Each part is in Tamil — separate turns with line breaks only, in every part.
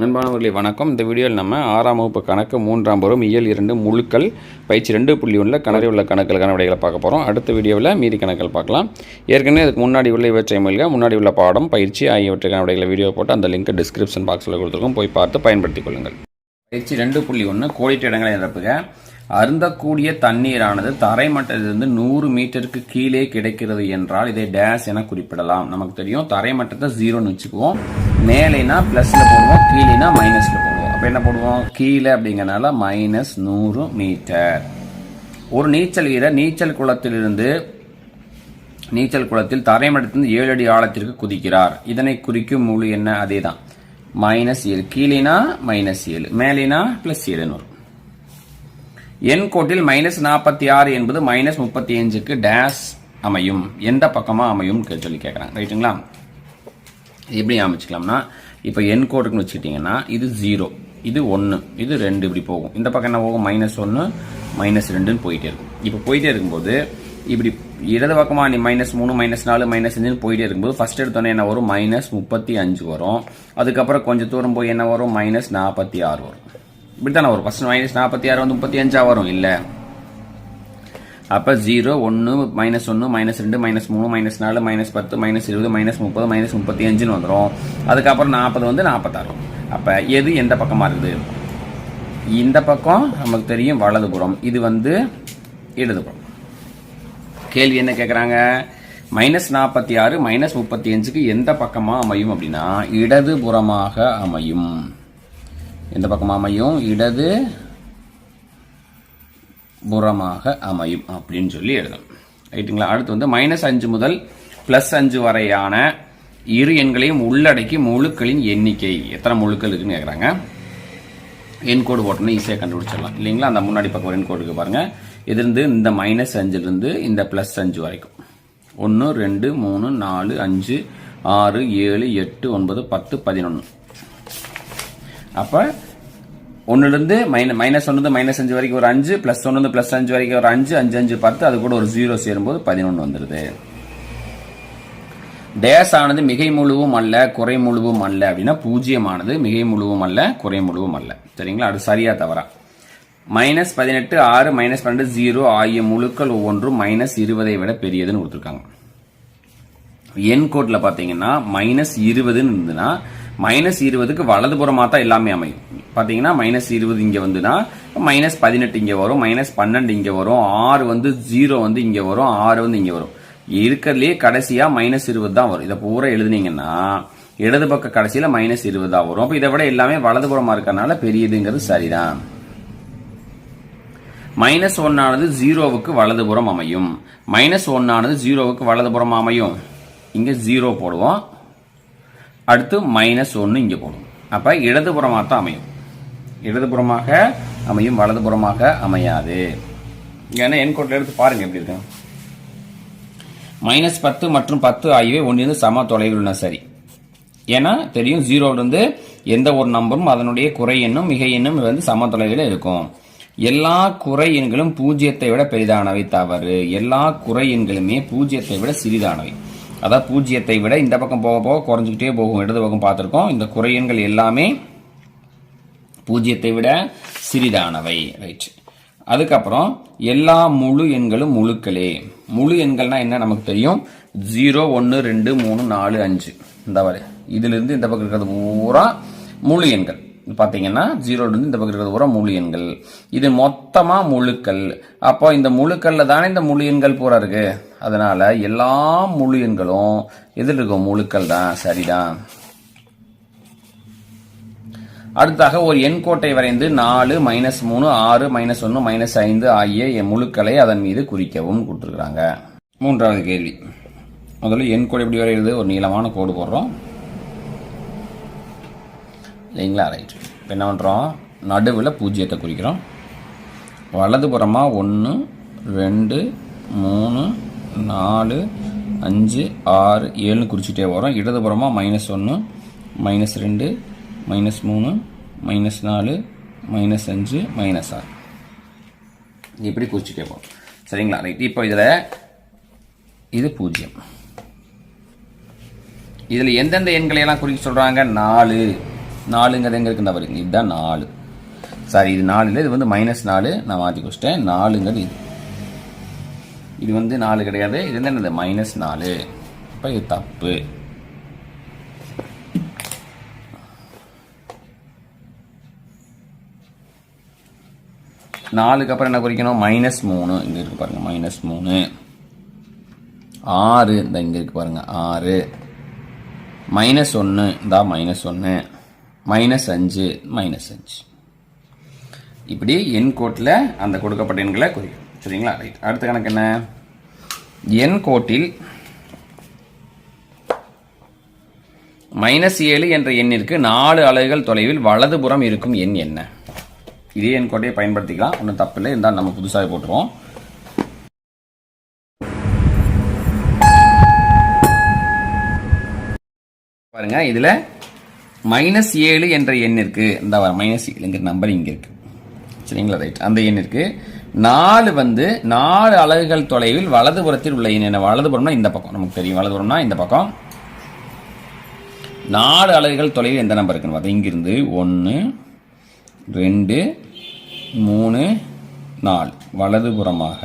நண்பானவர்களே வணக்கம். இந்த வீடியோவில் நம்ம ஆறாம் வகுப்பு கணக்கு மூன்றாம் பருவம் இயல் இரண்டு முழுக்கள் பயிற்சி ரெண்டு புள்ளி ஒன்றில் கணக்கு உள்ள கணக்குகளுக்கான விடைகளை பார்க்க போகிறோம் அடுத்த வீடியோவில் மீதி கணக்குகள் பார்க்கலாம். ஏற்கனவே அதுக்கு முன்னாடி உள்ள இவற்றை மொழிகள் முன்னாடி உள்ள பாடம் பயிற்சி ஆகியவற்றுக்கான விடைகளை வீடியோ போட்டு அந்த லிங்க் டிஸ்கிரிப்ஷன் பாக்ஸில் கொடுத்துருக்கோம். போய் பார்த்து பயன்படுத்திக் கொள்ளுங்கள். பயிற்சி ரெண்டு புள்ளி ஒன்று கோடிட்டு இடங்களை நிரப்புக. அருந்தக்கூடிய தண்ணீரானது தரைமட்டத்திலிருந்து நூறு மீட்டருக்கு கீழே கிடைக்கிறது என்றால் இதை டேஷ் என குறிப்பிடலாம். நமக்கு தெரியும் தரைமட்டத்தை ஜீரோன்னு வச்சுக்குவோம். மேலேனா பிளஸ்ல போடுவோம் கீழேனா மைனஸ்ல போடுவோம். அப்ப என்ன போடுவோம்? கீழே அப்படிங்கறனால மைனஸ் நூறு மீட்டர். ஒரு நீச்சல் வீரர் நீச்சல் குளத்திலிருந்து நீச்சல் குளத்தில் தரைமட்டத்திலிருந்து ஏழு அடி ஆழத்திற்கு குதிக்கிறார். இதனை குறிக்கும் முழு என்ன அதே தான் மைனஸ் ஏழு. கீழேனா மைனஸ் ஏழு. மேலேனா பிளஸ் ஏழுன்னு வரும். என் கோட்டில் மைனஸ் நாற்பத்தி ஆறு என்பது மைனஸ் முப்பத்தி அஞ்சுக்கு டேஷ் அமையும். எந்த பக்கமாக அமையும் சொல்லி கேட்குறாங்க ரைட்டுங்களா எப்படி அமைச்சிக்கலாம்னா இப்போ என் கோட்டுக்குன்னு வச்சுக்கிட்டிங்கன்னா இது ஜீரோ இது ஒன்று இது ரெண்டு இப்படி போகும். இந்த பக்கம் என்ன போகும்? மைனஸ் ஒன்று மைனஸ் ரெண்டுன்னு போயிட்டே இருக்கும். இப்போ போயிட்டே இருக்கும்போது இப்படி இடது பக்கமாக நீ மைனஸ் மூணு மைனஸ் நாலு மைனஸ் அஞ்சுன்னு போயிட்டே இருக்கும்போது ஃபர்ஸ்ட் எடுத்தோன்னே என்ன வரும்? மைனஸ் முப்பத்தி அஞ்சு வரும். அதுக்கப்புறம் கொஞ்சம் தூரம் போய் என்ன வரும்? மைனஸ் நாற்பத்தி ஆறு வரும். இப்படித்தானே வரும். ஃபஸ்ட் மைனஸ் நாற்பத்தி ஆறு வந்து முப்பத்தி அஞ்சாக வரும். இல்லை. அப்போ ஜீரோ ஒன்று மைனஸ் ஒன்று மைனஸ் ரெண்டு மைனஸ் மூணு மைனஸ் நாலு மைனஸ் பத்து மைனஸ் இருபது மைனஸ் முப்பது மைனஸ் முப்பத்தி அஞ்சுன்னு வந்துடும் அதுக்கப்புறம் நாற்பது வந்து நாற்பத்தாறு. அப்போ எது எந்த பக்கமாக இருக்குது? இந்த பக்கம் நமக்கு தெரியும் வலதுபுறம். இது வந்து இடதுபுறம். கேள்வி என்ன கேட்குறாங்க மைனஸ் நாற்பத்தி ஆறு மைனஸ் முப்பத்தி அஞ்சுக்கு எந்த பக்கமாக அமையும் அப்படின்னா இடதுபுறமாக அமையும். எந்த பக்கமாக அமையும்? இடது புறமாக அமையும் அப்படின்னு சொல்லி எழுதணும் ரைட்டுங்களா அடுத்து வந்து மைனஸ் அஞ்சு முதல் ப்ளஸ் அஞ்சு வரையான இரு எண்களையும் உள்ளடக்கி முழுக்களின் எண்ணிக்கை. எத்தனை முழுக்கள் இருக்குன்னு கேட்குறாங்க என் கோடு போட்டோம்னா ஈஸியாக கண்டுபிடிச்சிடலாம். இல்லைங்களா? அந்த முன்னாடி பக்கம் என் கோடுக்கு பாருங்கள் இருக்கு இதிலிருந்து இந்த மைனஸ் அஞ்சுலேருந்து இந்த ப்ளஸ் அஞ்சு வரைக்கும். ஒன்று ரெண்டு மூணு நாலு அஞ்சு ஆறு ஏழு எட்டு ஒன்பது பத்து பதினொன்று அப்போ ஒன்றுலேருந்து மைன மைனஸ் ஒன்று மைனஸ் அஞ்சு வரைக்கும் ஒரு அஞ்சு ப்ளஸ் ஒன்று ப்ளஸ் அஞ்சு வரைக்கும் ஒரு அஞ்சு அஞ்சு அஞ்சு பத்து அது கூட ஒரு ஜீரோ சேரும்போது பதினொன்று வந்துடுது டேஸ் ஆனது மிகை முழுவும் அல்ல குறை முழுவும் அல்ல அப்படின்னா பூஜ்ஜியமானது மிகை முழுவும் அல்ல குறை முழுவும் அல்ல. சரிங்களா? அது சரியா தவறா. மைனஸ் பதினெட்டு ஆறு மைனஸ் பன்னெண்டு ஜீரோ ஆகிய முழுக்கள் ஒவ்வொன்றும் மைனஸ் இருபதை விட பெரியதுன்னு கொடுத்துருக்காங்க. என் கோட்டில் பார்த்தீங்கன்னா மைனஸ் இருபதுன்னு இருந்ததுன்னா மைனஸ் இருபதுக்கு வலதுபுறமாக தான் எல்லாமே அமையும். பார்த்தீங்கன்னா மைனஸ் இருபது இங்கே வந்துன்னா மைனஸ் பதினெட்டு இங்கே வரும் மைனஸ் பன்னெண்டு இங்கே வரும் ஆறு வந்து ஜீரோ வந்து இங்கே வரும் ஆறு வந்து இங்கே வரும். இருக்கிறதுலே கடைசியாக மைனஸ் இருபது தான் வரும். இதை பூரா எழுதுனீங்கன்னா இடது பக்க கடைசியில் மைனஸ் இருபது தான் வரும். அப்போ இதை விட எல்லாமே வலதுபுறமாக இருக்கறனால பெரியதுங்கிறது சரிதான். மைனஸ் ஒன்னானது ஜீரோவுக்கு வலதுபுறம் அமையும். மைனஸ் ஒன்னானது ஜீரோவுக்கு வலதுபுறம் அமையும். இங்கே ஜீரோ போடுவோம். அடுத்து மைனஸ் ஒன்று இங்கே போடும் அப்போ இடதுபுறமாக தான் அமையும். இடதுபுறமாக அமையும் வலதுபுறமாக அமையாது. ஏன்னா என் கோட்டில் எடுத்து பாருங்க எப்படி இருக்கு. மைனஸ் பத்து மற்றும் பத்து ஆகியவை ஒன்றிலிருந்து சம தொலைவில் உள்ளன சரி. ஏன்னா தெரியும் ஜீரோவிலிருந்து எந்த ஒரு நம்பரும் அதனுடைய குறை எண்ணும் மிக எண்ணும் வந்து சம தொலைவில் இருக்கும். எல்லா குறை எண்களும் பூஜ்ஜியத்தை விட பெரிதானவை தவறு. எல்லா குறை எண்களுமே பூஜ்ஜியத்தை விட சிறிதானவை. அதாவது பூஜ்ஜியத்தை விட இந்த பக்கம் போக போக குறைஞ்சிக்கிட்டே போகும். இடது பக்கம் பார்த்துருக்கோம். இந்த குறையன்கள் எல்லாமே பூஜ்ஜியத்தை விட சிறிதானவை. ரைட் அதுக்கப்புறம் எல்லா முழு எண்களும் முழுக்களே. முழு எண்கள்னா என்ன நமக்கு தெரியும்? ஜீரோ ஒன்று ரெண்டு மூணு நாலு அஞ்சு. இந்த வரை இதிலிருந்து இந்த பக்கம் இருக்கிறது பூரா முழு எண்கள். பார்த்தீங்கன்னா ஜீரோலேருந்து இந்த பக்கம் இருக்கிறது பூரா முழு எண்கள் இது மொத்தமாக முழுக்கள். அப்போ இந்த முழுக்கல்ல தானே இந்த முழு எண்கள் பூரா இருக்கு அதனால எல்லா முழு எண்களும் எதில் இருக்கும்? முழுக்கள் தான். சரிதான். அடுத்தாக ஒரு எண் கோட்டை வரைந்து நாலு மைனஸ் மூணு ஆறு மைனஸ் ஒன்று மைனஸ் ஐந்து ஆகிய முழுக்களை அதன் மீது குறிக்கவும் கொடுத்துருக்குறாங்க. மூன்றாவது கேள்வி. முதல்ல எண் கோடு எப்படி வரைகிறது? ஒரு நீளமான கோடு போடுறோம். இல்லைங்களா? ரைட் இப்போ என்ன பண்ணுறோம் நடுவில் பூஜ்ஜியத்தை குறிக்கிறோம். வலதுபுறமாக ஒன்று ரெண்டு மூணு நாலு அஞ்சு ஆறு ஏழுன்னு குறிச்சிட்டே வரோம். இடதுபுறமாக மைனஸ் ஒன்று மைனஸ் ரெண்டு மைனஸ் மூணு மைனஸ் நாலு மைனஸ் அஞ்சு மைனஸ் ஆறு. இப்படி குறிச்சிட்டே போகும் சரிங்களா? ரைட் இப்போ இதில் இது பூஜ்ஜியம். இதில் எந்தெந்த எண்களை எல்லாம் குறிக்க சொல்கிறாங்க நாலு. நாலுங்கிறது எங்கே இருக்குன்னு பாருங்க இதுதான் நாலு. சாரி இது நாலு இல்லை இது வந்து மைனஸ் நாலு. நான் மாற்றி குடிச்சிட்டேன். நாலுங்கிறது இது. இது வந்து நாலு கிடையாது. இது வந்து என்னது? மைனஸ் நாலு. இப்போ இது தப்பு. நாலுக்கு அப்புறம் என்ன குறிக்கணும்? மைனஸ் மூணு. இங்கே இருக்கு பாருங்க மைனஸ் மூணு. ஆறு. இந்த இங்கே இருக்கு பாருங்க ஆறு. மைனஸ் ஒன்று இந்தா மைனஸ் ஒன்று மைனஸ் அஞ்சு மைனஸ் அஞ்சு. இப்படி என் கோட்டில் அந்த கொடுக்கப்பட்ட எண்களை குறிக்கும். சரிங்களா? ரைட் அடுத்த கணக்கு என்ன? எண் கோட்டில் மைனஸ் ஏழு என்ற எண்ணிற்கு நாலு அலகுகள் தொலைவில் வலதுபுறம் இருக்கும் எண் என்ன? இதே என் கோட்டையை பயன்படுத்திக்கலாம். ஒன்றும் தப்பில்லை. இருந்தாலும் நம்ம புதுசாக போட்டுருவோம். பாருங்க இதில் மைனஸ் ஏழு என்ற எண்ணிற்கு இந்த மைனஸ் ஏழுங்கிற நம்பர் இங்கே இருக்கு. சரிங்களா ரைட் அந்த எண்ணிற்கு நாலு வந்து நாலு அலகுகள் தொலைவில் வலதுபுறத்தில் உள்ள எண் என்ன? வலதுபுறம்னா இந்த பக்கம். நமக்கு தெரியும். வலதுபுறம்னா இந்த பக்கம். நாலு அலகுகள் தொலைவில் எந்த நம்பர் இருக்குன்னு பார்த்தா இங்கிருந்து ஒன்று ரெண்டு மூணு நாலு. வலதுபுறமாக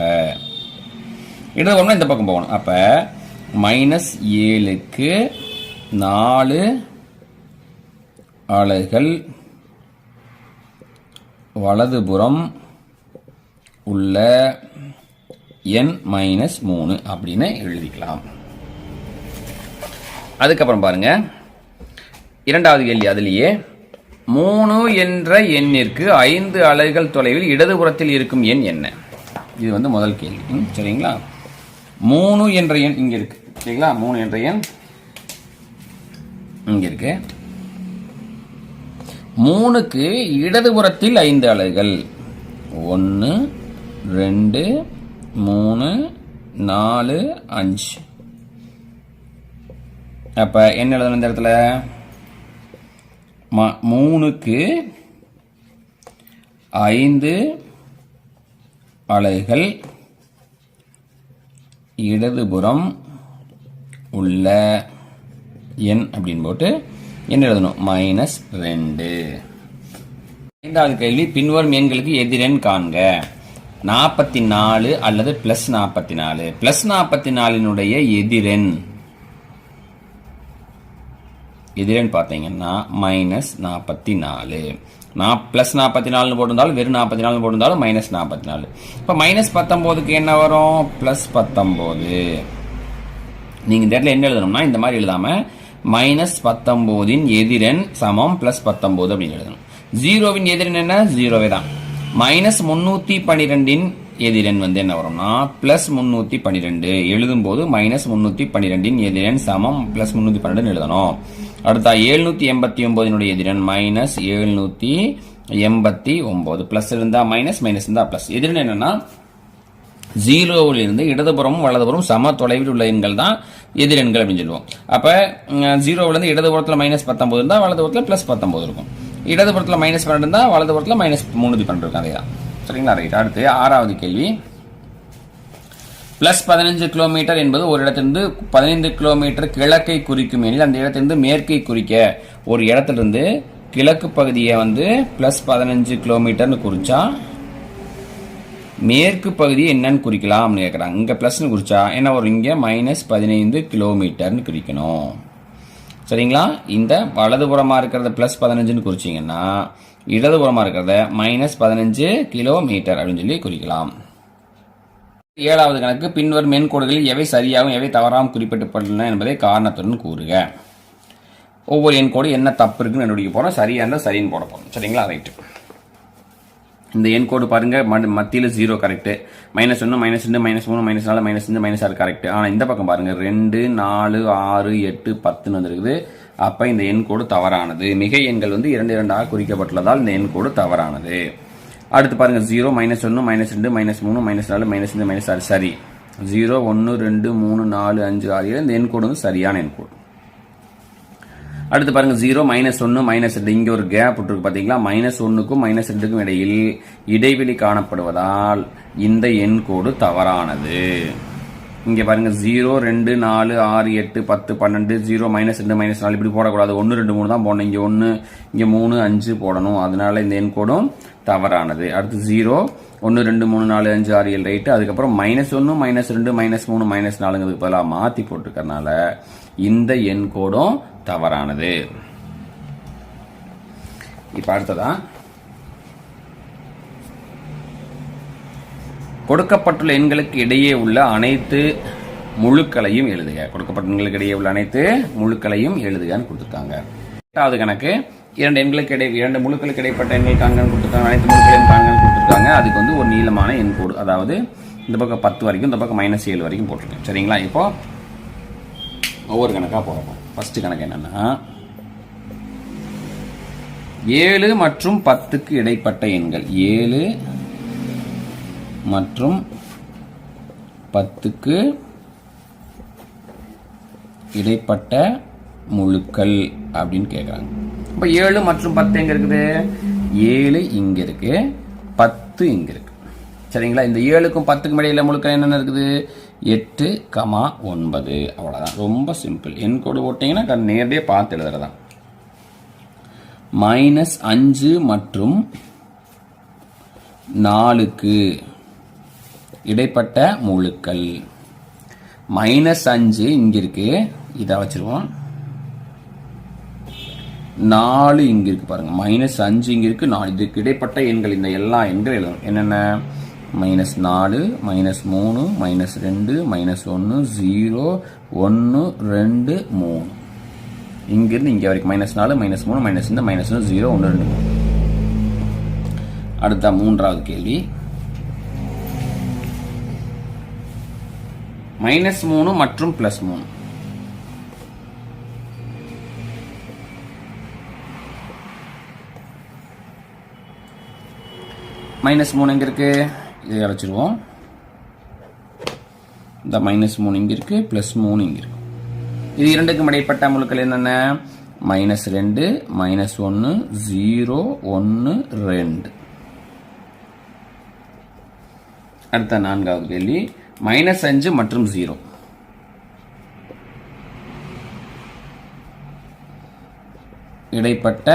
இடதுபுறம்னா இந்த பக்கம் போகணும். அப்போ மைனஸ் ஏழுக்கு நாலு ஆலைகள் வலதுபுறம் உள்ள என் மைனஸ் மூணு அப்படின்னு எழுதிக்கலாம். அதுக்கப்புறம் பாருங்க. இரண்டாவது கேள்வி அதிலேயே மூணு என்ற எண்ணிற்கு ஐந்து அலைகள் தொலைவில் இடதுபுறத்தில் இருக்கும் எண் என்ன? இது வந்து முதல் கேள்வி. ம், சரிங்களா? மூணு என்ற எண் இங்க இருக்கு. சரிங்களா? மூணு என்ற எண் இங்க இருக்கு. மூணுக்கு இடதுபுறத்தில் ஐந்து அலைகள் ஒன்று ரெண்டு மூணு நாலு அஞ்சு. அப்போ என்ன எழுதணும் இந்த இடத்துல? ம- மூணுக்கு ஐந்து அலைகள் இடதுபுறம் உள்ள எண் அப்படின்னு போட்டு என்ன எழுதணும்? மைனஸ் ரெண்டு. ஐந்தாவது கேள்வி பின்வரும் எண்களுக்கு எதிரெண் காண்க. நாற்பத்தி நாலு அல்லது பிளஸ் நாற்பத்தி நாலு பிளஸ் நாற்பத்தி நாலினுடைய எதிரெண் எதிரெண் பார்த்தீங்கன்னா மைனஸ் நாற்பத்தி நாலு நான் ப்ளஸ் நாற்பத்தி நாலுன்னு போட்டிருந்தாலும் வெறும் நாற்பத்தி நாலுன்னு போட்டிருந்தாலும் மைனஸ் நாற்பத்தி நாலு இப்போ மைனஸ் பத்தொம்போதுக்கு என்ன வரும்? ப்ளஸ் பத்தொம்போது நீங்கள் இந்த இடத்துல என்ன எழுதணும்னா இந்த மாதிரி எழுதாம மைனஸ் பத்தொம்போதின் எதிரெண் சமம் ப்ளஸ் பத்தொம்போது அப்படின்னு எழுதணும். ஜீரோவின் எதிரெண் என்ன? ஜீரோவே தான். மைனஸ் முன்னூற்றி பன்னிரெண்டின் எதிரெண் வந்து என்ன வரும்னா பிளஸ் முன்னூற்றி பன்னிரெண்டு எழுதும்போது மைனஸ் முந்நூற்றி பன்னிரெண்டின் எதிரெண் சமம் பிளஸ் முந்நூற்றி பன்னெண்டுன்னு எழுதணும். அடுத்தா எழுநூற்றி எண்பத்தி ஒன்பதினுடைய எதிரெண் மைனஸ் எழுநூற்றி எண்பத்தி ஒன்பது ப்ளஸ் இருந்தால் மைனஸ் மைனஸ் இருந்தால் ப்ளஸ் எதிரெண் என்னன்னா ஜீரோவிலிருந்து இடதுபுறமும் வலதுபுறம் சம தொலைவில் உள்ள எண்கள் தான் எதிரெண்கள் அப்படின்னு சொல்லுவோம். அப்போ ஜீரோவிலேருந்து இடதுபுறத்தில் மைனஸ் பத்தொம்பது இருந்தால் வலதுபுறத்தில் ப்ளஸ் பத்தொம்போது இருக்கும். இடதுபுறத்தில் மைனஸ் பன்னெண்டு இருந்தால் வலதுபுறத்தில் மைனஸ் முந்நூற்றி பன்னெண்டு இருக்கும் அதே தான். சரிங்களா? ரைட். அடுத்து ஆறாவது கேள்வி. பிளஸ் பதினஞ்சு கிலோமீட்டர் என்பது ஒரு இடத்திலிருந்து பதினைந்து கிலோமீட்டர் கிழக்கை குறிக்கும் எனில் அந்த இடத்திலிருந்து மேற்கை குறிக்க ஒரு இடத்துலேருந்து கிழக்கு பகுதியை வந்து ப்ளஸ் பதினஞ்சு கிலோமீட்டர்னு குறித்தா மேற்கு பகுதி என்னன்னு குறிக்கலாம்னு கேட்குறாங்க இங்கே ப்ளஸ்னு குறிச்சா என்ன வரும்? இங்கே மைனஸ் பதினைந்து கிலோமீட்டர்னு குறிக்கணும். சரிங்களா? இந்த வலதுபுறமாக இருக்கிறத ப்ளஸ் பதினஞ்சுன்னு குறிச்சிங்கன்னா இடதுபுறமாக இருக்கிறத மைனஸ் பதினஞ்சு கிலோமீட்டர் அப்படின்னு சொல்லி குறிக்கலாம். ஏழாவது கணக்கு பின்வரும் எண்கோடுகளில் எவை சரியாகவும் எவை தவறாகவும் குறிப்பிடப்பட்டுள்ளன என்பதை காரணத்துடன் கூறுக. ஒவ்வொரு எண்கோடு என்ன தப்பு இருக்குன்னு கண்டுபிடிக்க போகிறோம் சரியாக இருந்தால் சரின்னு போட போகிறோம் சரிங்களா? ரைட்டு இந்த என் கோடு பாருங்க மத்தியில் ஜீரோ கரெக்ட் மைனஸ் ஒன்று மைனஸ் ரெண்டு மைனஸ் மூணு மைனஸ் நாலு மைனஸ் ரெண்டு மைனஸ் ஆறு கரெக்ட் ஆனால் இந்த பக்கம் பாருங்க ரெண்டு நாலு ஆறு எட்டு பத்துன்னு வந்திருக்குது. அப்போ இந்த எண் கோடு தவறானது. மிகை எண்கள் வந்து இரண்டு இரண்டாக குறிக்கப்பட்டுள்ளதால் இந்த எண் கோடு தவறானது. அடுத்து பாருங்க ஜீரோ மைனஸ் ஒன்று மைனஸ் ரெண்டு மைனஸ் மூணு மைனஸ் நாலு மைனஸ் ரெண்டு மைனஸ் ஆறு. சரி. ஜீரோ ஒன்று ரெண்டு மூணு நாலு அஞ்சு ஆறு ஏழு இந்த எண் கோடு வந்து சரியான எண் கோடு அடுத்து பாருங்க ஜீரோ மைனஸ் ஒன்று மைனஸ் ரெண்டு. இங்கே ஒரு கேப் விட்டுருக்கு பார்த்தீங்களா மைனஸ் ஒன்றுக்கும் மைனஸ் ரெண்டுக்கும் இடையில் இடைவெளி காணப்படுவதால் இந்த எண் கோடு தவறானது. இங்கே பாருங்க ஜீரோ ரெண்டு நாலு ஆறு எட்டு பத்து பன்னெண்டு ஜீரோ மைனஸ் ரெண்டு மைனஸ் நாலு இப்படி போடக்கூடாது. ஒன்று ரெண்டு மூணு தான் போடணும். இங்கே ஒன்று இங்கே மூணு அஞ்சு போடணும். அதனால இந்த எண் கோடும் தவறானது. அடுத்து ஜீரோ ஒன்று ரெண்டு மூணு நாலு அஞ்சு ஆறு ஏழு ரைட்டு அதுக்கப்புறம் மைனஸ் ஒன்று மைனஸ் ரெண்டு மைனஸ் மூணு மைனஸ் நாலுங்கிறதுக்கு பதிலாக மாற்றி போட்டிருக்கறனால இந்த எண் கோடும் தவறானது. இப்போ அடுத்ததான் கொடுக்கப்பட்டுள்ள எண்களுக்கு இடையே உள்ள அனைத்து முழுக்களையும் எழுதுக. கொடுக்கப்பட்ட எண்களுக்கு இடையே உள்ள அனைத்து முழுக்களையும் எழுதுகன்னு கொடுத்துருக்காங்க. எட்டாவது கணக்கு இரண்டு எண்களுக்கு இடை இரண்டு முழுக்களுக்கு இடைப்பட்ட எண்கள் காங்கன்னு கொடுத்துருக்காங்க. அனைத்து முழுக்களையும் காங்கன்னு கொடுத்துருக்காங்க. அதுக்கு வந்து ஒரு நீளமான எண் கோடு அதாவது இந்த பக்கம் பத்து வரைக்கும் இந்த பக்கம் மைனஸ் ஏழு வரைக்கும் போட்டிருக்கேன். சரிங்களா? இப்போ ஒவ்வொரு கணக்காக போகிறோம் ஃபஸ்ட்டு கணக்கு என்னன்னா ஏழு மற்றும் பத்துக்கு இடைப்பட்ட எண்கள். ஏழு மற்றும் பத்துக்கு இடைப்பட்ட முழுக்கள் அப்படின்னு கேட்குறாங்க இப்போ ஏழு மற்றும் பத்து எங்கே இருக்குது? ஏழு இங்க இருக்கு பத்து இங்க இருக்கு. சரிங்களா? இந்த ஏழுக்கும் பத்துக்கும் இடையில முழுக்கள் என்னென்ன இருக்குது? எட்டு கமா ஒன்பது. அவ்வளோதான் ரொம்ப சிம்பிள் என் கோடு போட்டிங்கன்னா நேரடியாக பார்த்து எழுதுறதான் மைனஸ் அஞ்சு மற்றும் நாலுக்கு இடைப்பட்ட முழுக்கள். மைனஸ் அஞ்சு இங்கே இருக்கு. இதை வச்சுருவோம் நாலு இங்கே இருக்கு பாருங்கள் மைனஸ் அஞ்சு இங்கே இருக்கு. நாலு. இதுக்கு இடைப்பட்ட எண்கள் இந்த எல்லா எண்கள் எழுதணும். என்னென்ன? மைனஸ் நாலு மைனஸ் மூணு மைனஸ் ரெண்டு மைனஸ் ஒன்று ஜீரோ ஒன்று ரெண்டு மூணு. இங்கிருந்து இங்கே வரைக்கும் மைனஸ் நாலு மைனஸ் மூணு மைனஸ் ரெண்டு மைனஸ் ஒன்று ஜீரோ ஒன்று ரெண்டு மூணு. அடுத்த மூன்றாவது கேள்வி. மைனஸ் மூணு மற்றும் பிளஸ் மூணு. மைனஸ் மூணு எங்க இருக்கு? இதை அழைச்சிருவோம் இந்த மைனஸ் மூணு இங்கே இருக்கு ப்ளஸ் மூணு இங்கே இருக்கு. இது இரண்டுக்கும் இடைப்பட்ட முழுக்கள் என்னென்ன? மைனஸ் ரெண்டு மைனஸ் ஒன்று ஜீரோ ஒன்று ரெண்டு. அடுத்த நான்காவது கேள்வி. மைனஸ் அஞ்சு மற்றும் ஜீரோ இடைப்பட்ட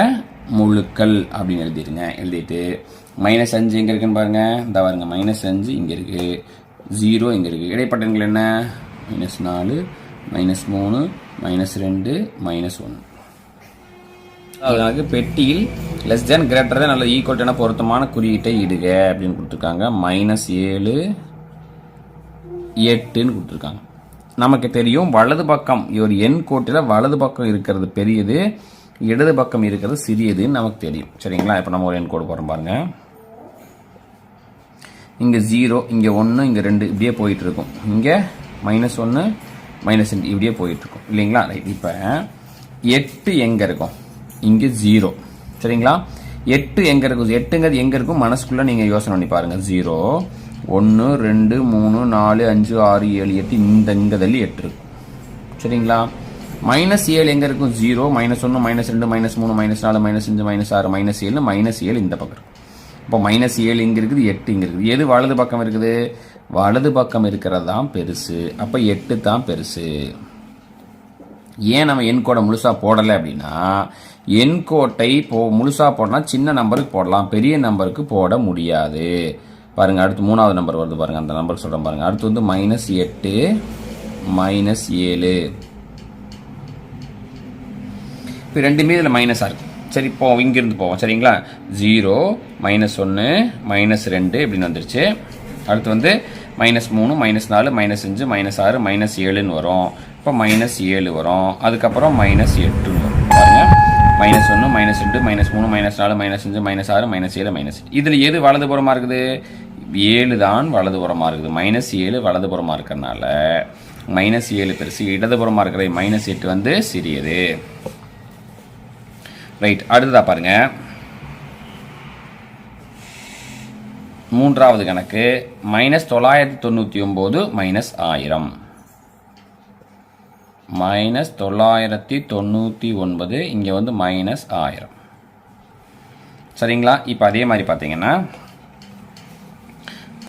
முழுக்கள் அப்படின்னு எழுதிடுங்க எழுதிட்டு மைனஸ் அஞ்சு எங்கே இருக்குன்னு பாருங்க. இந்த பாருங்க மைனஸ் அஞ்சு இங்கே இருக்கு. ஜீரோ இங்கே இருக்கு. இடைப்பட்டங்கள் என்ன? மைனஸ் நாலு மைனஸ் மூணு மைனஸ் ரெண்டு மைனஸ் ஒன்று அதாவது பெட்டியில் லெஸ் தேன் கிரேட்டர் தான் நல்ல ஈக்குவல் என பொருத்தமான குறியீட்டை இடுக அப்படின்னு கொடுத்துருக்காங்க. மைனஸ் ஏழு எட்டுன்னு கொடுத்துருக்காங்க. நமக்கு தெரியும் வலது பக்கம் ஒரு எண் கோட்டில் வலது பக்கம் இருக்கிறது பெரியது. இடது பக்கம் இருக்கிறது சிறியதுன்னு நமக்கு தெரியும். சரிங்களா? இப்போ நம்ம ஒரு எண் கோடு போகிறோம் பாருங்கள் இங்கே ஜீரோ இங்கே ஒன்று இங்கே ரெண்டு இப்படியே போயிட்டுருக்கும். இங்கே மைனஸ் ஒன்று மைனஸ் ரெண்டு இப்படியே போயிட்டுருக்கும். இல்லைங்களா? ரைட் இப்போ எட்டு எங்கே இருக்கும்? இங்கே ஜீரோ சரிங்களா? எட்டு எங்கே இருக்கும்? எட்டுங்கிறது எங்கே இருக்கும்? மனசுக்குள்ளே நீங்கள் யோசனை பண்ணி பாருங்கள் ஜீரோ ஒன்று ரெண்டு மூணு நாலு அஞ்சு ஆறு ஏழு எட்டு இந்த இங்கே தள்ளி எட்டு இருக்கும் சரிங்களா? மைனஸ் ஏழு எங்கே இருக்கும்? ஜீரோ மைனஸ் ஒன்று மைனஸ் ரெண்டு மைனஸ் மூணு மைனஸ் நாலு மைனஸ் அஞ்சு மைனஸ் ஆறு மைனஸ் ஏழு மைனஸ் ஏழு இந்த பக்கம் இருக்கும். இப்போ மைனஸ் ஏழு இங்கே இருக்குது எட்டு இங்கே இருக்குது. எது வலது பக்கம் இருக்குது? வலது பக்கம் இருக்கிறது தான் பெருசு. அப்போ எட்டு தான் பெருசு. ஏன் நம்ம எண் கோடை முழுசாக போடலை அப்படின்னா எண் கோட்டை போ முழுசாக போடனா சின்ன நம்பருக்கு போடலாம். பெரிய நம்பருக்கு போட முடியாது. பாருங்கள் அடுத்து மூணாவது நம்பர் வருது பாருங்கள் அந்த நம்பர் சொல்கிறேன் பாருங்கள் அடுத்து வந்து மைனஸ் எட்டு மைனஸ் ஏழு. இப்போ ரெண்டுமே இதில் மைனஸாக இருக்கு. சரி இப்போ இங்கேருந்து போவோம். சரிங்களா? ஜீரோ மைனஸ் ஒன்று மைனஸ் ரெண்டு இப்படின்னு வந்துருச்சு. அடுத்து வந்து மைனஸ் மூணு மைனஸ் நாலு மைனஸ் அஞ்சு மைனஸ் ஆறு மைனஸ் ஏழுன்னு வரும். இப்போ மைனஸ் ஏழு வரும். அதுக்கப்புறம் மைனஸ் எட்டுன்னு வரும். பாருங்கள் மைனஸ் ஒன்று மைனஸ் ரெண்டு மைனஸ் மூணு மைனஸ் நாலு மைனஸ் அஞ்சு மைனஸ் ஆறு மைனஸ் ஏழு மைனஸ் இதில் எது வலதுபுறமாக இருக்குது? ஏழு தான் வலதுபுறமாக இருக்குது. மைனஸ் ஏழு வலதுபுறமாக இருக்கிறனால மைனஸ் ஏழு பெருசு இடதுபுறமாக இருக்கிற மைனஸ் எட்டு வந்து சிறியது. ரைட் அடுத்ததாக பாருங்கள் மூன்றாவது கணக்கு மைனஸ் தொள்ளாயிரத்தி தொண்ணூற்றி ஒம்பது மைனஸ் ஆயிரம். மைனஸ் தொள்ளாயிரத்தி தொண்ணூற்றி ஒன்பது இங்கே வந்து மைனஸ் ஆயிரம். சரிங்களா? இப்போ அதே மாதிரி பார்த்தீங்கன்னா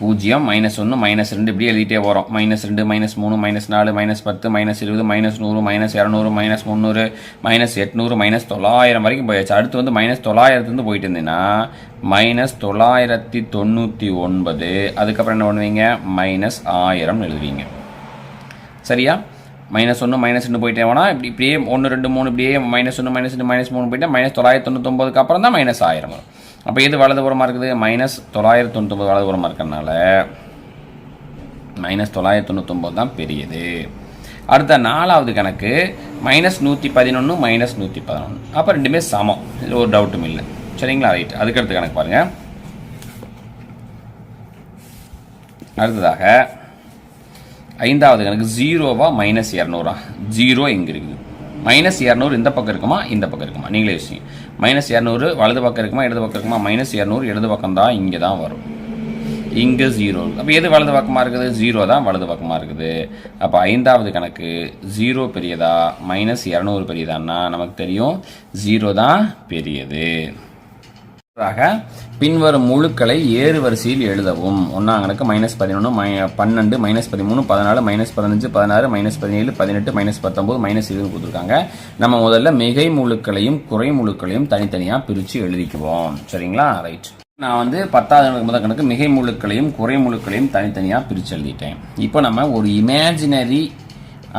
பூஜ்ஜியம் மைனஸ் ஒன்று மைனஸ் ரெண்டு இப்படி எழுதிட்டே வரும் மைனஸ் ரெண்டு மைனஸ் மூணு மைனஸ் நாலு மைனஸ் பத்து மைனஸ் இருபது மைனஸ் நூறு மைனஸ் இரநூறு மைனஸ் முந்நூறு மைனஸ் எட்நூறு மைனஸ் தொள்ளாயிரம் வரைக்கும் போயாச்சு. அடுத்து வந்து மைனஸ் தொள்ளாயிரத்துலேருந்து போயிட்டு இருந்தீங்கன்னா மைனஸ் தொள்ளாயிரத்தி தொண்ணூற்றி ஒன்பது அதுக்கப்புறம் என்ன பண்ணுவீங்க? மைனஸ் ஆயிரம் எழுதுவீங்க. சரியா? மைனஸ் ஒன்று மைனஸ் ரெண்டு போயிட்டே வேணா இப்படி இப்படியே ஒன்று ரெண்டு மூணு இப்படியே மைனஸ் ஒன்று மைனஸ் ரெண்டு மைனஸ் மூணு போயிட்டு மைனஸ் தொள்ளாயிரத்தி தொண்ணூத்தொம்பதுக்கு அப்புறம் தான் மைனஸ் ஆயிரம் வரும். அப்போ எது வலதுபுறமாக இருக்குது? மைனஸ் தொள்ளாயிரத்தி தொண்ணூத்தொம்பது வலதுபுறமாக இருக்கிறனால மைனஸ் தொள்ளாயிரத்தி தொண்ணூத்தொம்பது தான் பெரியது. அடுத்த நாலாவது கணக்கு மைனஸ் நூற்றி பதினொன்று மைனஸ் நூற்றி பதினொன்று அப்போ ரெண்டுமே சமம். இதில் ஒரு டவுட்டும் இல்லை. சரிங்களா? ரைட் அதுக்கடுத்து கணக்கு பாருங்கள் அடுத்ததாக ஐந்தாவது கணக்கு ஜீரோவா மைனஸ் இரநூறா? ஜீரோ எங்கே இருக்குது? மைனஸ் இரநூறு இந்த பக்கம் இருக்குமா இந்த பக்கம் இருக்குமா? நீங்களே யோசிங்க. மைனஸ் இரநூறு வலது பக்கம் இருக்குமா இடது பக்கம் இருக்குமா? மைனஸ் இரநூறு இடது பக்கம் தான் இங்கே தான் வரும். இங்கே ஜீரோ அப்போ எது வலது பக்கமாக இருக்குது? ஜீரோ தான் வலது பக்கமாக இருக்குது. அப்போ ஐந்தாவது கணக்கு ஜீரோ பெரியதா? மைனஸ் இரநூறு பெரியதான்னா நமக்கு தெரியும் ஜீரோ தான் பெரியது. பின்வரும் முழுக்களை ஏறு வரிசையில் எழுதவும். ஒன்றாம் கணக்கு மைனஸ் பதினொன்று மை பன்னெண்டு மைனஸ் பதிமூணு பதினாலு மைனஸ் பதினஞ்சு பதினாறு மைனஸ் பதினேழு பதினெட்டு மைனஸ் பத்தொம்போது மைனஸ் இருபது கொடுத்துருக்காங்க. நம்ம முதல்ல மிகை முழுக்களையும் குறை முழுக்களையும் தனித்தனியாக பிரித்து எழுதிக்குவோம். சரிங்களா? ரைட் நான் வந்து பத்தாவது கணக்கு முதல் கணக்கு மிகை முழுக்களையும் குறை முழுக்களையும் தனித்தனியாக பிரித்து எழுதிட்டேன். இப்போ நம்ம ஒரு இமேஜினரி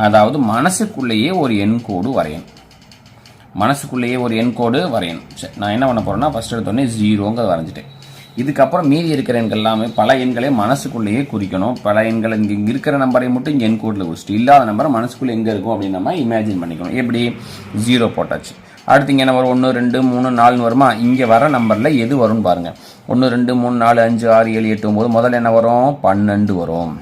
அதாவது மனசுக்குள்ளேயே ஒரு எண் கோடு வரையணும். மனசுக்குள்ளேயே ஒரு எண் கோடு வரையணும். சரி நான் என்ன பண்ண போகிறேன்னா ஃபஸ்ட் எடுத்தோடனே ஜீரோங்க வரைஞ்சிட்டேன். இதுக்கப்புறம் மீதி இருக்கிற எண்கள் எல்லாமே பல எண்களை மனசுக்குள்ளேயே குறிக்கணும். பல எண்கள் இங்கே இங்கே இருக்கிற நம்பரை மட்டும் இங்கே எண் கோடில் குறிச்சிட்டு இல்லாத நம்பரை மனசுக்குள்ளே எங்கே இருக்கும் அப்படின்னு நம்ம இமேஜின் பண்ணிக்கணும். எப்படி? ஜீரோ போட்டாச்சு. அடுத்து இங்கே என்ன வரும்? ஒன்று ரெண்டு மூணு நாலுன்னு வருமா? இங்கே வர நம்பரில் எது வரும்னு பாருங்கள் ஒன்று ரெண்டு மூணு நாலு அஞ்சு ஆறு ஏழு எட்டு ஒம்பது முதல்ல என்ன வரும்? பன்னெண்டு வரும்.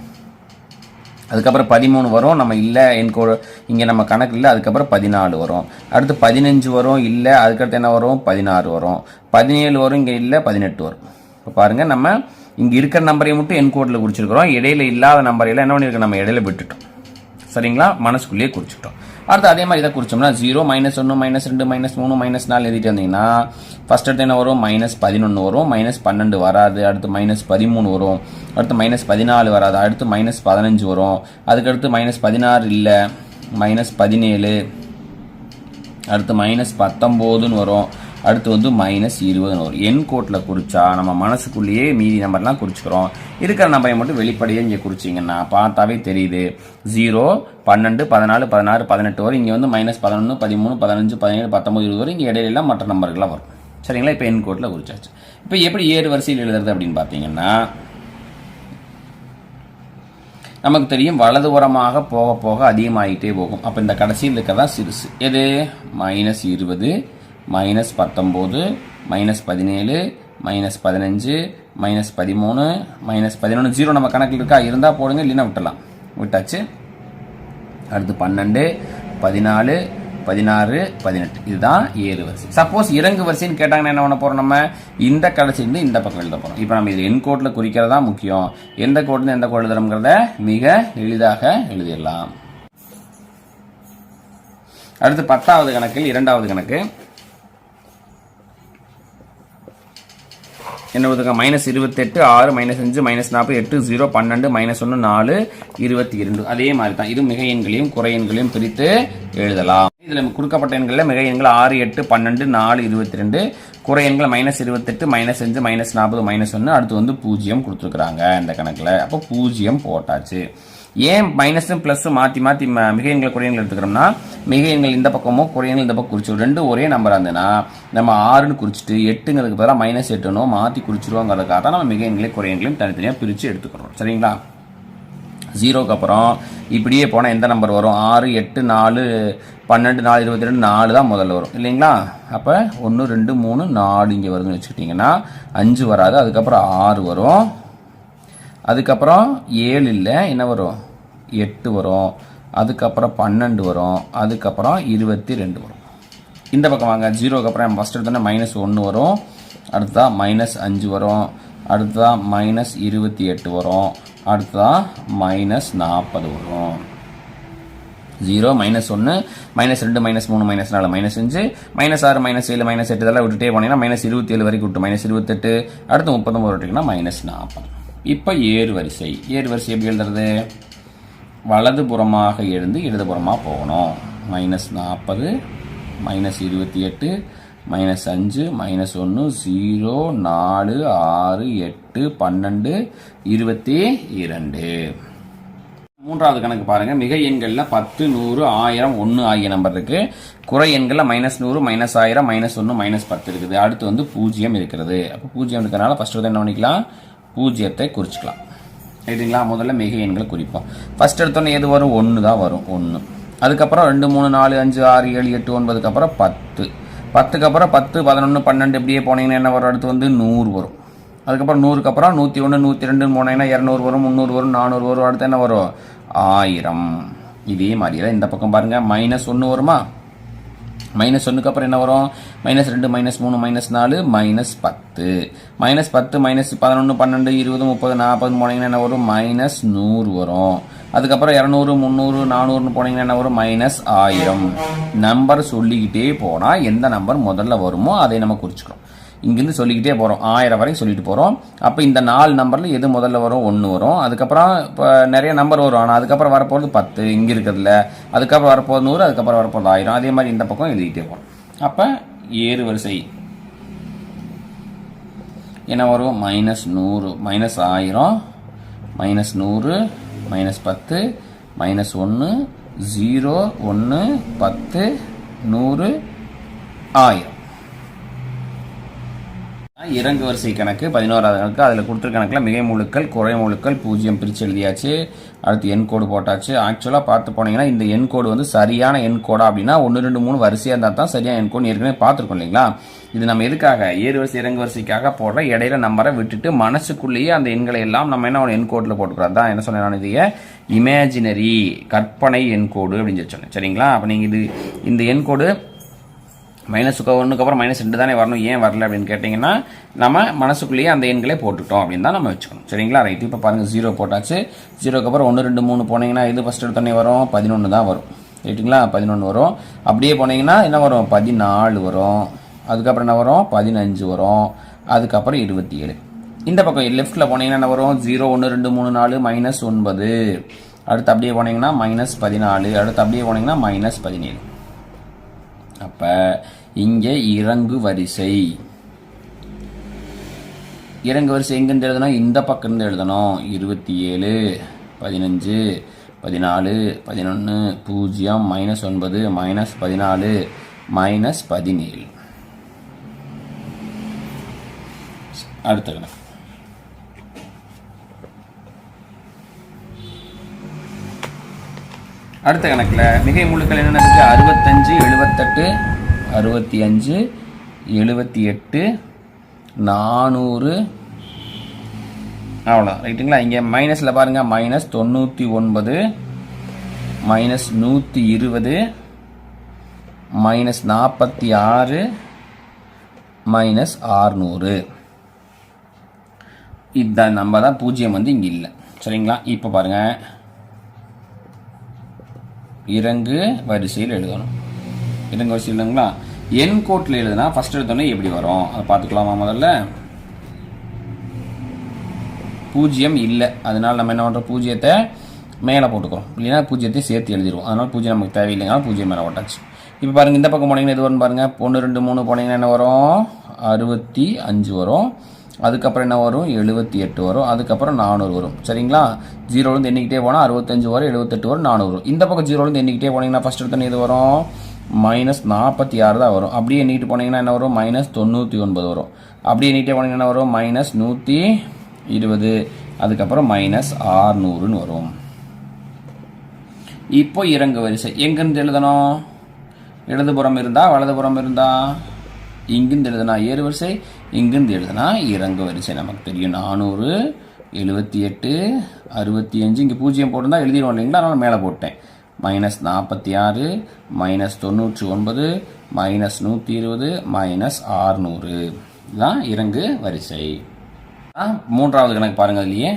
அதுக்கப்புறம் பதிமூணு வரும் நம்ம இல்லை என் கோ இங்கே நம்ம கணக்கு இல்லை அதுக்கப்புறம் பதினாலு வரும். அடுத்து பதினஞ்சு வரும் இல்லை அதுக்கடுத்து என்ன வரும்? பதினாறு வரும். பதினேழு வரும் இங்கே இல்லை பதினெட்டு வரும். இப்போ பாருங்கள் நம்ம இங்கே இருக்கிற நம்பரை மட்டும் என் கோடில் குறிச்சிருக்கிறோம். இடையில இல்லாத நம்பரையெல்லாம் என்ன பண்ணியிருக்கோம்? நம்ம இடையில விட்டுட்டோம். சரிங்களா? மனசுக்குள்ளேயே குறிச்சிட்டோம். அடுத்து அதே மாதிரி இதை குறிச்சோம்னா ஜீரோ மைனஸ் ஒன்று மைனஸ் ரெண்டு மைனஸ் மூணு மைனஸ் நாலு எழுதிட்டு வந்தீங்கன்னா ஃபர்ஸ்ட் எடுத்து என்ன வரும்? மைனஸ் பதினொன்று வரும். மைனஸ் பன்னெண்டு வராது. அடுத்து மைனஸ் பதிமூணு வரும். அடுத்து மைனஸ் பதினாலு வராது. அடுத்து மைனஸ் பதினஞ்சு வரும். அதுக்கடுத்து மைனஸ் பதினாறு இல்லை. மைனஸ் பதினேழு. அடுத்து மைனஸ் பத்தொம்போதுன்னு வரும். அடுத்து வந்து மைனஸ் இருபதுன்னு வரும் என் கோட்டில் குறித்தா நம்ம மனசுக்குள்ளேயே மீதி நம்பர்லாம் குறிச்சிக்கிறோம். இருக்கிற நம்பரை மட்டும் வெளிப்படையாக இங்கே குறிச்சிங்கன்னா பார்த்தாவே தெரியுது. ஜீரோ பன்னெண்டு பதினாலு பதினாறு பதினெட்டு வரும் இங்கே வந்து மைனஸ் பதினொன்று பதிமூணு பதினஞ்சு பதினேழு பத்தொம்பது இருபது வரும் இங்கே இடையிலாம் மற்ற நம்பர்கள்லாம் வரும். சரிங்களா? இப்போ என் கோட்டில் குறிச்சாச்சு. இப்போ எப்படி ஏறு வரிசையில் எழுதுறது அப்படின்னு பார்த்தீங்கன்னா நமக்கு தெரியும் வலது உரமாக போக போக அதிகமாகிட்டே போகும். அப்போ இந்த கடைசியில் இருக்கிறதா சிறுசு. எது? மைனஸ் இருபது. மைனஸ் பத்தொம்போது மைனஸ் பதினேழு மைனஸ் பதினஞ்சு மைனஸ் பதிமூணு மைனஸ் பதினொன்று ஜீரோ நம்ம கணக்கில் இருக்கா? இருந்தால் போடுங்க இல்லைன்னா விட்டலாம் விட்டாச்சு. அடுத்து பன்னெண்டு பதினாலு பதினாறு பதினெட்டு. இதுதான் ஏறு வரிசை. சப்போஸ் இறங்கு வரிசைன்னு கேட்டாங்கன்னா என்ன பண்ண போகிறோம் நம்ம? இந்த கடைசியிருந்து இந்த பக்கம் எழுத போகிறோம் இப்போ நம்ம இது என் கோட்டில் குறிக்கிறதா முக்கியம். எந்த கோட்லேருந்து எந்த கோட் எழுதுறோங்கிறத மிக எளிதாக எழுதிடலாம். அடுத்து பத்தாவது கணக்கில் இரண்டாவது கணக்கு. என்ன ஒதுக்க மைனஸ் இருபத்தெட்டு ஆறு மைனஸ் அஞ்சு மைனஸ் நாற்பது எட்டு ஜீரோ பன்னெண்டு மைனஸ் ஒன்று நாலு இருபத்தி இரண்டு. அதே மாதிரி தான் இது மிக எண்களையும் குறை எண்களையும் பிரித்து எழுதலாம். இதில் கொடுக்கப்பட்ட எண்களில் மிக எண்கள் ஆறு எட்டு பன்னெண்டு நாலு இருபத்தி ரெண்டு குறை எண்கள் மைனஸ் இருபத்தெட்டு மைனஸ் அஞ்சு மைனஸ் நாற்பது மைனஸ் ஒன்று அடுத்து வந்து பூஜ்ஜியம் கொடுத்துருக்குறாங்க இந்த கணக்கில். அப்போ பூஜ்ஜியம் போட்டாச்சு. ஏன் மைனஸும் ப்ளஸ்ஸும் மாற்றி மாற்றி மிக எண்கள் குறையங்கள் எடுத்துக்கிறோம்னா மிக எண்கள் இந்த பக்கமும் குறையங்கள் இந்த பக்கம் குறிச்சிடும் ரெண்டு ஒரே நம்பராக இருந்ததுன்னா நம்ம ஆறுன்னு குறிச்சிட்டு எட்டுங்கிறதுக்கு பதிலாக மைனஸ் எட்டுனோ மாற்றி குறிச்சிருவோங்கிறதுக்காக தான் நம்ம மிக எண்களையும் குறையங்களையும் தனித்தனியாக பிரித்து எடுத்துக்கிறோம். சரிங்களா? ஜீரோக்கு அப்புறம் இப்படியே போனால் எந்த நம்பர் வரும்? ஆறு எட்டு நாலு பன்னெண்டு நாலு இருபத்தி ரெண்டு நாலு தான் முதல்ல வரும். இல்லைங்களா? அப்போ ஒன்று ரெண்டு மூணு நாலு இங்கே வருதுன்னு வச்சுக்கிட்டிங்கன்னா அஞ்சு வராது. அதுக்கப்புறம் ஆறு வரும். அதுக்கப்புறம் ஏழு இல்லை என்ன வரும்? எட்டு வரும். அதுக்கப்புறம் பன்னெண்டு வரும். அதுக்கப்புறம் இருபத்தி ரெண்டு வரும். இந்த பக்கம் வாங்க. ஜீரோக்கு அப்புறம் ஃபஸ்ட் எடுத்தோன்னா மைனஸ் ஒன்று வரும். அடுத்ததா மைனஸ் அஞ்சு வரும். அடுத்ததா மைனஸ் இருபத்தி எட்டு வரும். அடுத்ததா மைனஸ் நாற்பது வரும். ஜீரோ மைனஸ் ஒன்று மைனஸ் ரெண்டு மைனஸ் மூணு மைனஸ் நாலு மைனஸ் அஞ்சு மைனஸ் ஆறு மைனஸ் ஏழு மைனஸ் எட்டு இதெல்லாம் விட்டுட்டே போனீங்கன்னா மைனஸ் இருபத்தி ஏழு வரைக்கும் விட்டு மைனஸ் இருபத்தெட்டு அடுத்து முப்பத்தொம்பது விட்டிங்கன்னா மைனஸ் நாற்பது. இப்போ ஏறு வரிசை. ஏறு வரிசை எப்படி எழுதுறது? வலதுபுறமாக எழுந்து இடதுபுறமாக போகணும். மைனஸ் நாற்பது மைனஸ் இருபத்தி எட்டு மைனஸ் அஞ்சு மைனஸ் ஒன்று ஜீரோ நாலு ஆறு எட்டு பன்னெண்டு இருபத்தி இரண்டு. மூன்றாவது கணக்கு பாருங்கள் மிக எண்களில் பத்து நூறு ஆயிரம் ஒன்று ஆகிய நம்பர் இருக்குது குறை எண்களில் மைனஸ் நூறு மைனஸ் ஆயிரம் மைனஸ் ஒன்று மைனஸ் பத்து இருக்குது. அடுத்து வந்து பூஜ்ஜியம் இருக்கிறது. அப்போ பூஜ்ஜியம் இருக்கிறனால ஃபஸ்ட்டு வந்து என்ன பண்ணிக்கலாம்? பூஜ்ஜியத்தை குறிச்சிக்கலாம். ரைட்டுங்களா முதல்ல மிக எண்களை குறிப்போம். ஃபஸ்ட் எடுத்தோன்னே எது வரும்? ஒன்று தான் வரும். ஒன்று அதுக்கப்புறம் ரெண்டு மூணு நாலு அஞ்சு ஆறு ஏழு எட்டு ஒன்பதுக்கு அப்புறம் பத்து. பத்துக்கு அப்புறம் பத்து பதினொன்று பன்னெண்டு இப்படியே போனீங்கன்னா என்ன வரும்? அடுத்து வந்து நூறு வரும். அதுக்கப்புறம் நூறுக்கு அப்புறம் நூற்றி ஒன்று நூற்றி ரெண்டு போனீங்கன்னா இரநூறு வரும் முந்நூறு வரும் நானூறு வரும். அடுத்து என்ன வரும்? ஆயிரம். இதே மாதிரி தான் இந்த பக்கம் பாருங்கள் மைனஸ் ஒன்று வருமா? மைனஸ் ஒன்றுக்கு அப்புறம் என்ன வரும்? மைனஸ் ரெண்டு மைனஸ் மூணு மைனஸ் நாலு மைனஸ் பத்து. மைனஸ் பத்து மைனஸ் பதினொன்று பன்னெண்டு இருபது முப்பது நாற்பது போனீங்கன்னா என்ன வரும்? மைனஸ் நூறு வரும். அதுக்கப்புறம் இரநூறு முந்நூறு நானூறுன்னு போனீங்கன்னா என்ன வரும்? மைனஸ் ஆயிரம். நம்பர் சொல்லிக்கிட்டே போனால் எந்த நம்பர் முதல்ல வருமோ அதை நம்ம குறிச்சுக்கிறோம் இங்கேருந்து சொல்லிக்கிட்டே போகிறோம் ஆயிரம் வரைக்கும் சொல்லிட்டு போகிறோம் அப்போ இந்த நாலு நம்பரில் எது முதல்ல வரும் ஒன்று வரும். அதுக்கப்புறம் இப்போ நிறைய நம்பர் வரும். ஆனால் அதுக்கப்புறம் வரப்போகிறது பத்து இங்கே இருக்கிறதுல. அதுக்கப்புறம் வரப்போகிறது நூறு அதுக்கப்புறம் வரப்போகிறது ஆயிரம். அதே மாதிரி இந்த பக்கம் எழுதிக்கிட்டே போகிறோம் அப்போ ஏறு வரிசை. என்ன வரும்? மைனஸ் நூறு மைனஸ் ஆயிரம் மைனஸ் நூறு மைனஸ் பத்து மைனஸ் ஒன்று ஜீரோ ஒன்று பத்து நூறு ஆயிரம். இறங்கு வரிசை கணக்கு பதினோராவது கணக்கு. அதில் கொடுத்துருக்க கணக்கில் மிகை முழுக்கள் குறை முழுக்கள் பூஜ்ஜியம் பிரித்து எழுதியாச்சு. அடுத்து எண் கோடு போட்டாச்சு. ஆக்சுவலாக பார்த்து போனீங்கன்னா இந்த எண் கோடு வந்து சரியான எண் கோடா அப்படின்னா ஒன்று ரெண்டு மூணு வரிசையாக இருந்தால் தான் சரியான எண் கோடு. ஏற்கனவே பார்த்துருக்கோம் இல்லைங்களா? இது நம்ம எதுக்காக? ஏறு வரிசை இறங்கு வரிசைக்காக போடுற இடையில நம்பரை விட்டுட்டு மனசுக்குள்ளேயே அந்த எண்களை எல்லாம் நம்ம என்ன எண் கோடில் போட்டுக்கிறோம். தான் என்ன சொன்னேன் இதைய? இமேஜினரி கற்பனை எண் கோடு அப்படின்னு சொல்லி சொன்னேன். சரிங்களா? அப்போ நீங்கள் இது இந்த எண் கோடு மைனஸுக்கு ஒன்றுக்கு அப்புறம் மைனஸ் ரெண்டு தானே வரணும் ஏன் வரல அப்படின்னு கேட்டிங்கன்னா நம்ம மனசுக்குள்ளேயே அந்த எண்களே போட்டுட்டோம் அப்படின்னு தான் நம்ம வச்சுக்கணும். சரிங்களா? ரைட் இப்போ பாருங்கள் ஜீரோ போட்டாச்சு. ஜீரோக்கு அப்புறம் ஒன்று ரெண்டு மூணு போனீங்கன்னா இது ஃபஸ்ட் எடுத்தோடனே வரும்? பதினொன்று தான் வரும். ரைட்டுங்களா பதினொன்று வரும். அப்படியே போனீங்கன்னா என்ன வரும்? பதினாலு வரும். அதுக்கப்புறம் என்ன வரும்? பதினஞ்சு வரும். அதுக்கப்புறம் இருபத்தி ஏழு இந்த பக்கம் லெஃப்ட்டில் போனீங்கன்னா என்ன வரும்? ஜீரோ ஒன்று ரெண்டு மூணு நாலு மைனஸ் ஒன்பது. அடுத்து அப்படியே போனீங்கன்னா மைனஸ் பதினாலு. அடுத்து அப்படியே போனீங்கன்னா மைனஸ் பதினேழு. அப்போ இங்கே இறங்கு வரிசை. இறங்கு வரிசை எங்கேருந்து எழுதணும்? இந்த பக்கம் இருந்து எழுதணும். இருபத்தி ஏழு பதினஞ்சு பதினாலு பதினொன்று பூஜ்ஜியம் மைனஸ் ஒன்பது மைனஸ் பதினாலு மைனஸ் பதினேழு. அடுத்த கணக்கு அடுத்த கணக்கில் மிகை முழுக்கள் என்னென்ன இருக்குது அறுபத்தஞ்சு எழுபத்தெட்டு அறுபத்தி அஞ்சு எழுபத்தி எட்டு நானூறு. அவ்வளோ ரைட்டுங்களா? இங்கே மைனஸில் பாருங்கள் மைனஸ் தொண்ணூற்றி ஒன்பது மைனஸ் நூற்றி இருபது மைனஸ் நாற்பத்தி ஆறு மைனஸ் ஆறுநூறு இந்த நம்ம தான். பூஜ்ஜியம் வந்து இங்கே இல்லை. சரிங்களா? இப்போ பாருங்கள் இறங்கு வரிசையில் எழுதணும். என்னங்க வரிசையில் இல்லைங்களா என் கோட்டில் எழுதுனா ஃபர்ஸ்ட் எழுதோன்னே எப்படி வரும்? அதை பார்த்துக்கலாமா முதல்ல? பூஜ்ஜியம் இல்லை. அதனால் நம்ம என்ன பண்ணுறோம் பூஜ்ஜியத்தை மேலே போட்டுக்கிறோம். இல்லைன்னா பூஜ்ஜியத்தையும் சேர்த்து எழுதிடுவோம். அதனால் பூஜ்ஜியம் நமக்கு தேவையில்லைங்க பூஜ்ஜியம் மேலே போட்டாச்சு. இப்போ பாருங்கள் இந்த பக்கம் போனீங்கன்னா எது வரும்னு பாருங்கள் ஒன்று ரெண்டு மூணு போனீங்கன்னா என்ன வரும்? அறுபத்தி அஞ்சு வரும். அதுக்கப்புறம் என்ன வரும்? எழுபத்தி எட்டு வரும். அதுக்கப்புறம் நானூறு வரும். சரிங்களா? ஜீரோலேருந்து எண்ணிக்கிட்டே போனால் அறுபத்தஞ்சு வரும் எழுபத்தெட்டு வரும் நானூறு வரும். இந்த பக்கம் ஜீரோலேருந்து எண்ணிக்கிட்டே போனீங்கன்னா ஃபஸ்ட் எடுத்தோன்னே இது வரும்? மைனஸ் நாற்பத்தி ஆறு தான் வரும். அப்படியே நீட்டு போனீங்கன்னா என்ன வரும்? மைனஸ் தொண்ணூற்றி ஒன்பது வரும். அப்படியே நீட்டே போனீங்கன்னா என்ன வரும்? மைனஸ் நூற்றி இருபது. அதுக்கப்புறம் மைனஸ் ஆறுநூறுன்னு வரும். இப்போ இறங்கு வரிசை. எங்கேருந்து எழுதணும்? இடதுபுறம் இருந்தா வலதுபுறம் இருந்தா? இங்கிருந்து எழுதுனா ஏறு வரிசை இங்கிருந்து எழுதுனா இறங்கு வரிசை. நமக்கு தெரியும். நானூறு எழுபத்தி எட்டு அறுபத்தி அஞ்சு. இங்கே பூஜ்ஜியம் போட்டிருந்தா எழுதிடுவோம் இல்லைங்களா? அதனால் மேலே போட்டேன். மைனஸ் நாற்பத்தி ஆறு மைனஸ் தொண்ணூற்றி ஒன்பது மைனஸ் நூற்றி இருபது மைனஸ் ஆறுநூறு இதுதான் இறங்கு வரிசை. மூன்றாவது கணக்கு பாருங்கள் இல்லையே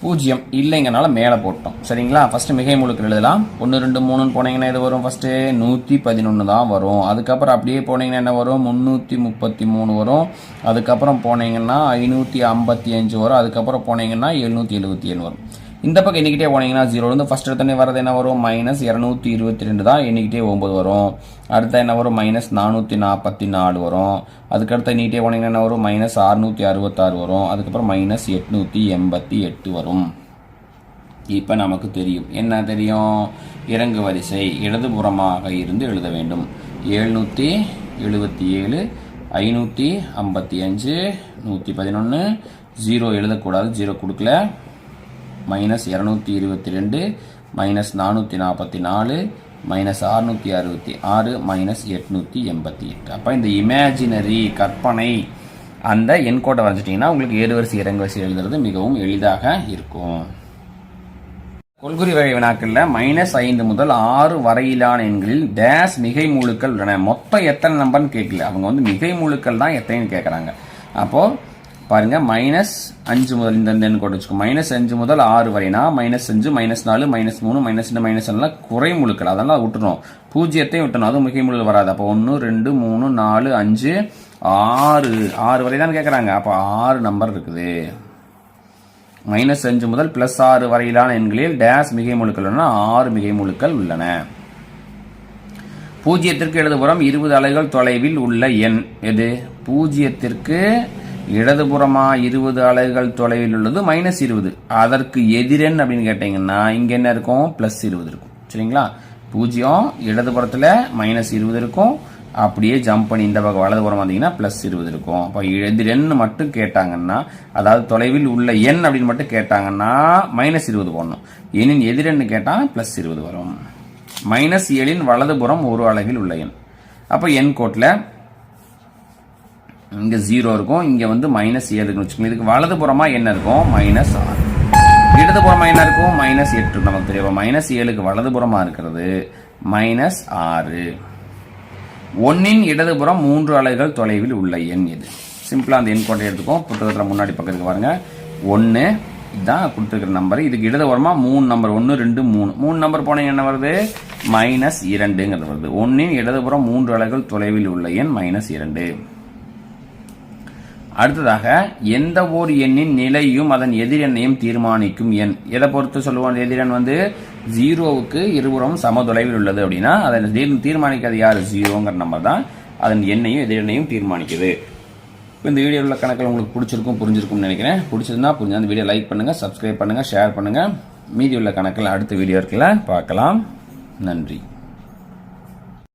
பூஜ்ஜியம் இல்லைங்கனால மேலே போட்டோம். சரிங்களா? ஃபஸ்ட்டு மிகை முழுக்கள் எழுதலாம். ஒன்று ரெண்டு மூணுன்னு போனீங்கன்னா இது வரும்? ஃபஸ்ட்டு நூற்றி பதினொன்று தான் வரும். அதுக்கப்புறம் அப்படியே போனீங்கன்னா என்ன வரும்? முந்நூற்றி முப்பத்தி மூணு வரும். அதுக்கப்புறம் போனீங்கன்னா ஐநூற்றி ஐம்பத்தி அஞ்சு வரும். அதுக்கப்புறம் போனீங்கன்னா எழுநூற்றி எழுபத்தி ஏழு வரும். இந்த பக்கம் எண்ணிக்கிட்டே போனீங்கன்னா ஜீரோலேருந்து ஃபஸ்ட் எடுத்தோடனே வரது என்ன வரும்? மைனஸ் இரநூத்தி இருபத்தி ரெண்டு தான் எண்ணிக்கிட்டே ஒம்பது வரும். அடுத்த என்ன வரும்? மைனஸ் நானூற்றி நாற்பத்தி நாலு வரும். அதுக்கடுத்து எண்ணிக்கிட்டே போனீங்கன்னா என்ன வரும்? மைனஸ் அறுநூற்றி அறுபத்தாறு வரும். அதுக்கப்புறம் மைனஸ் எட்நூற்றி எண்பத்தி எட்டு வரும். இப்போ நமக்கு தெரியும். என்ன தெரியும்? இறங்கு வரிசை இடதுபுறமாக இருந்து எழுத வேண்டும். எழுநூற்றி எழுபத்தி ஏழு ஐநூற்றி ஐம்பத்தி அஞ்சு நூற்றி பதினொன்று ஜீரோ எழுதக்கூடாது. ஜீரோ கொடுக்கல. மைனஸ் இரநூத்தி இருபத்தி ரெண்டு மைனஸ் நானூற்றி நாற்பத்தி நாலு மைனஸ் அறுநூற்றி அறுபத்தி ஆறு மைனஸ் எட்நூற்றி எண்பத்தி எட்டு. அப்போ இந்த இமேஜினரி கற்பனை அந்த எண்கோட்டை வரைஞ்சிட்டிங்கன்னா உங்களுக்கு ஏழு வரிசை இறங்கு வரிசை எழுதுறது மிகவும் எளிதாக இருக்கும். கொள்குறி வகை வினாக்களில் மைனஸ் ஐந்து முதல் ஆறு வரையிலான எண்களில் டேஸ் மிகை முழுக்கள் உள்ளன. மொத்தம் எத்தனை நம்பர்னு கேட்கல. அவங்க வந்து மிகை முழுக்கள் தான் எத்தனைன்னு கேட்குறாங்க. அப்போது பாருங்க மைனஸ் அஞ்சு முதல் இந்த எண் கொண்டு வச்சுக்கோ. மைனஸ் அஞ்சு முதல் ஆறு வரைனா மைனஸ் அஞ்சு மைனஸ் நாலு மைனஸ் மூணு மைனஸ் ரெண்டு மைனஸ் எல்லாம் குறை முழுக்கள். அதெல்லாம் விட்டுணும் பூஜ்ஜியத்தையும் விட்டணும் அதுவும் மிகை முழுக்கள் வராது. அப்போ ஒன்று ரெண்டு மூணு நாலு அஞ்சு ஆறு. ஆறு வரை தான் கேட்குறாங்க அப்போ ஆறு நம்பர் இருக்குது. மைனஸ் அஞ்சு முதல் பிளஸ் ஆறு வரையிலான எண்களில் டேஸ் மிகை முழுக்கள்னா ஆறு மிகை முழுக்கள் உள்ளன. பூஜ்ஜியத்திற்கு இடதுபுறம் இருபது அலைகள் தொலைவில் உள்ள எண். எது? பூஜ்ஜியத்திற்கு இடதுபுறமாக இருபது அலைகள் தொலைவில் உள்ளது மைனஸ் இருபது. அதற்கு எதிரெண் அப்படின்னு கேட்டீங்கன்னா இங்கே என்ன இருக்கும்? ப்ளஸ் இருபது இருக்கும். சரிங்களா? பூஜ்ஜியம் இடதுபுறத்தில் மைனஸ் இருபது இருக்கும். அப்படியே ஜம்ப் பண்ணி இந்த பக்கம் வலதுபுறம் வந்தீங்கன்னா ப்ளஸ் இருபது இருக்கும். அப்போ எதிரென்னு மட்டும் கேட்டாங்கன்னா அதாவது தொலைவில் உள்ள எண் அப்படின்னு மட்டும் கேட்டாங்கன்னா மைனஸ் இருபது போடணும். எண்ணின் எதிரென்னு கேட்டால் ப்ளஸ் இருபது வரும். மைனஸ் ஏழின் வலதுபுறம் ஒரு அலகில் உள்ள எண். அப்போ எண் கோட்டில் இங்கே ஜீரோ இருக்கும் இங்கே வந்து மைனஸ் ஏழு இருக்குன்னு வச்சுக்கோங்க. இதுக்கு வலதுபுறமாக என்ன இருக்கும்? மைனஸ் ஆறு. இடதுபுறமா என்ன இருக்கும்? மைனஸ் எட்டு நமக்கு தெரியும். மைனஸ் ஏழுக்கு வலதுபுறமாக இருக்கிறது மைனஸ் ஆறு. ஒன்னின் இடதுபுறம் மூன்று அலைகள் தொலைவில் உள்ள எண் இது. சிம்பிளாக அந்த எண் கோட்டை எடுத்துக்கோம் புத்தகத்தில் முன்னாடி பக்கத்துக்கு பாருங்க. ஒன்று இதுதான் கொடுத்துருக்கிற நம்பர் இதுக்கு இடதுபுறமாக மூணு நம்பர் ஒன்று ரெண்டு மூணு. மூணு நம்பர் போனீங்க என்ன வருது? மைனஸ் இரண்டுங்கிறது வருது. ஒன்னின் இடதுபுறம் மூன்று அலைகள் தொலைவில் உள்ள எண் மைனஸ் இரண்டு. அடுத்ததாக எந்த ஓர் எண்ணின் நிலையும் அதன் எதிரெண்ணையும் தீர்மானிக்கும் எண். எதை பொறுத்து சொல்லுவோம் எதிரெண் வந்து? ஜீரோவுக்கு இருபுறம் சம தொலைவில் உள்ளது அப்படின்னா அதை தீர்மானிக்கிறது யார்? ஜீரோங்கிற நம்பர் தான் அதன் எண்ணையும் எதிரெண்ணையும் தீர்மானிக்குது. இந்த வீடியோவில் உள்ள கணக்கில் உங்களுக்கு பிடிச்சிருக்கும் புரிஞ்சிருக்கும்னு நினைக்கிறேன். பிடிச்சிருந்தா புரிஞ்சு அந்த வீடியோ லைக் பண்ணுங்கள் சப்ஸ்கிரைப் பண்ணுங்கள் ஷேர் பண்ணுங்கள் மீதி உள்ள கணக்கில் அடுத்த வீடியோ இருக்குல்ல பார்க்கலாம். நன்றி.